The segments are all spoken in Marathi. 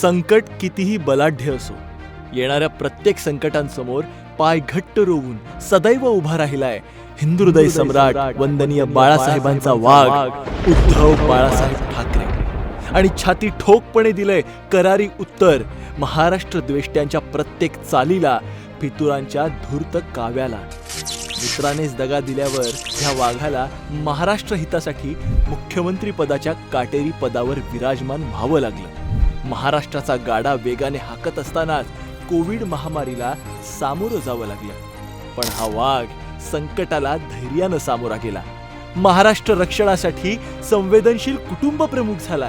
संकट कितीही बलाढ्य असो येणाऱ्या प्रत्येक संकटांसमोर पाय घट्ट रोवून सदैव उभा राहिलाय हिंदुहृदय सम्राट वंदनीय बाळासाहेबांचा वाघ उद्धव बाळासाहेब ठाकरे. आणि छाती ठोकपणे दिलंय करारी उत्तर महाराष्ट्र द्वेष्ट्यांच्या प्रत्येक चालीला फितुरांच्या धूर्त काव्याला. मित्रानेच दगा दिल्यावर ह्या वाघाला महाराष्ट्र हितासाठी मुख्यमंत्री पदाच्या काटेरी पदावर विराजमान व्हावं लागलं. महाराष्ट्राचा गाडा वेगाने हाकत असतानाच कोविड महामारीला सामोरं जावं लागलं. पण हा वाघ संकटाला धैर्यानं सामोरा गेला. महाराष्ट्र रक्षणासाठी संवेदनशील कुटुंब प्रमुख झाला.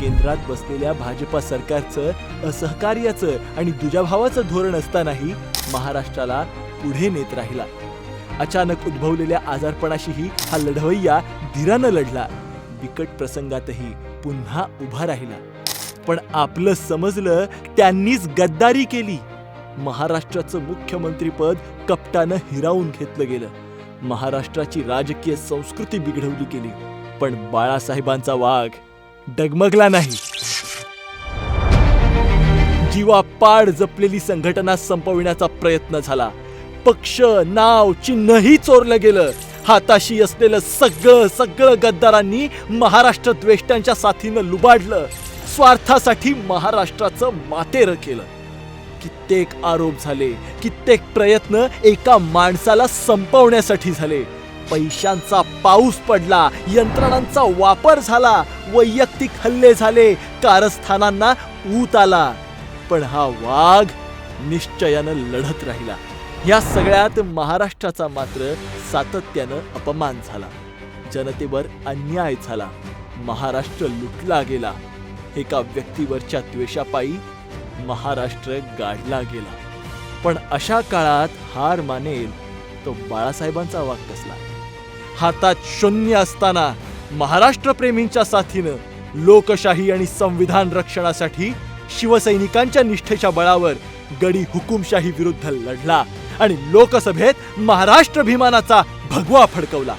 केंद्रात बसलेल्या भाजपा सरकारचं असहकार्याचं आणि दुजाभावाचं धोरण असतानाही महाराष्ट्राला पुढे नेत राहिला. अचानक उद्भवलेल्या आजारपणाशीही हा लढवय्या धीरानं लढला. बिकट प्रसंगातही पुन्हा उभा राहिला. पण आपलं समजलं त्यांनीच गद्दारी केली. महाराष्ट्राचं मुख्यमंत्रीपद कपटानं हिरावून घेतलं गेलं. महाराष्ट्राची राजकीय संस्कृती बिघडवली गेली. पण बाळासाहेबांचा वाघ डगमगला नाही. जीवापाड जपलेली संघटना संपविण्याचा प्रयत्न झाला. पक्ष नाव चिन्हही चोरलं गेलं. हाताशी असलेलं सगळं सगळं गद्दारांनी महाराष्ट्र द्वेष्ट्यांच्या साथीनं लुबाडलं. स्वार्थासाठी महाराष्ट्राचं मातेर केलं. कित्येक आरोप झाले कित्येक प्रयत्न एका माणसाला संपवण्यासाठी झाले. पैशांचा पाऊस पडला यंत्रणांचा वापर झाला वैयक्तिक हल्ले झाले कारस्थानांना ऊत आला. पण हा वाघ निश्चयानं लढत राहिला. या सगळ्यात महाराष्ट्राचा मात्र सातत्यानं अपमान झाला. जनतेवर अन्याय झाला. महाराष्ट्र लुटला गेला. एका व्यक्तीवरच्या द्वेषापायी महाराष्ट्र गाडला गेला. पण अशा काळात हार मानेल तो बाळासाहेबांचा वाघ कसला? हातात शून्य असताना महाराष्ट्रप्रेमींच्या साथीनं लोकशाही आणि संविधान रक्षणासाठी शिवसैनिकांच्या निष्ठेच्या बळावर गडी हुकुमशाही विरुद्ध लढला आणि लोकसभेत महाराष्ट्र अभिमानाचा भगवा फडकवला.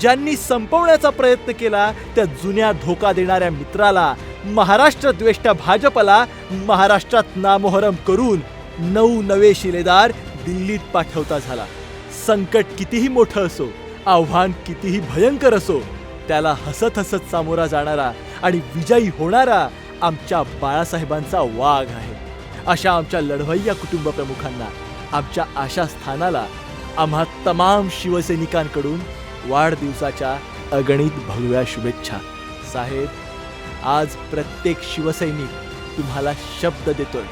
ज्यांनी संपवण्याचा प्रयत्न केला त्या जुन्या धोका देणाऱ्या मित्राला महाराष्ट्र द्वेष्टा भाजपला महाराष्ट्रात नामोहरम करून नऊ नवे शिलेदार दिल्लीत पाठवता झाला. संकट कितीही मोठं असो आव्हान कितीही भयंकर असो त्याला हसत हसत सामोरा जाणारा आणि विजयी होणारा आमच्या बाळासाहेबांचा वाघ आहे. अशा आमच्या लढवय्या कुटुंब प्रमुखांना आमच्या आशा स्थानाला आम्हा तमाम शिवसैनिकांकडून वाढदिवसाच्या अगणित भगव्या शुभेच्छा. साहेब आज प्रत्येक शिवसैनिक तुम्हाला शब्द देतोय.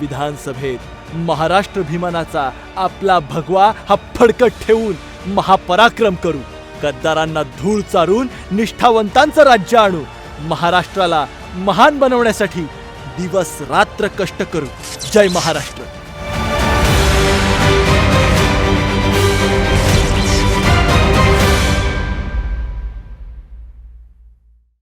विधानसभेत महाराष्ट्र भिमानाचा आपला भगवा हा फडकट ठेवून महापराक्रम करू. गद्दारांना धूळ चारून निष्ठावंतांचं राज्य आणू. महाराष्ट्राला महान बनवण्यासाठी दिवस रात्र कष्ट करू. जय महाराष्ट्र.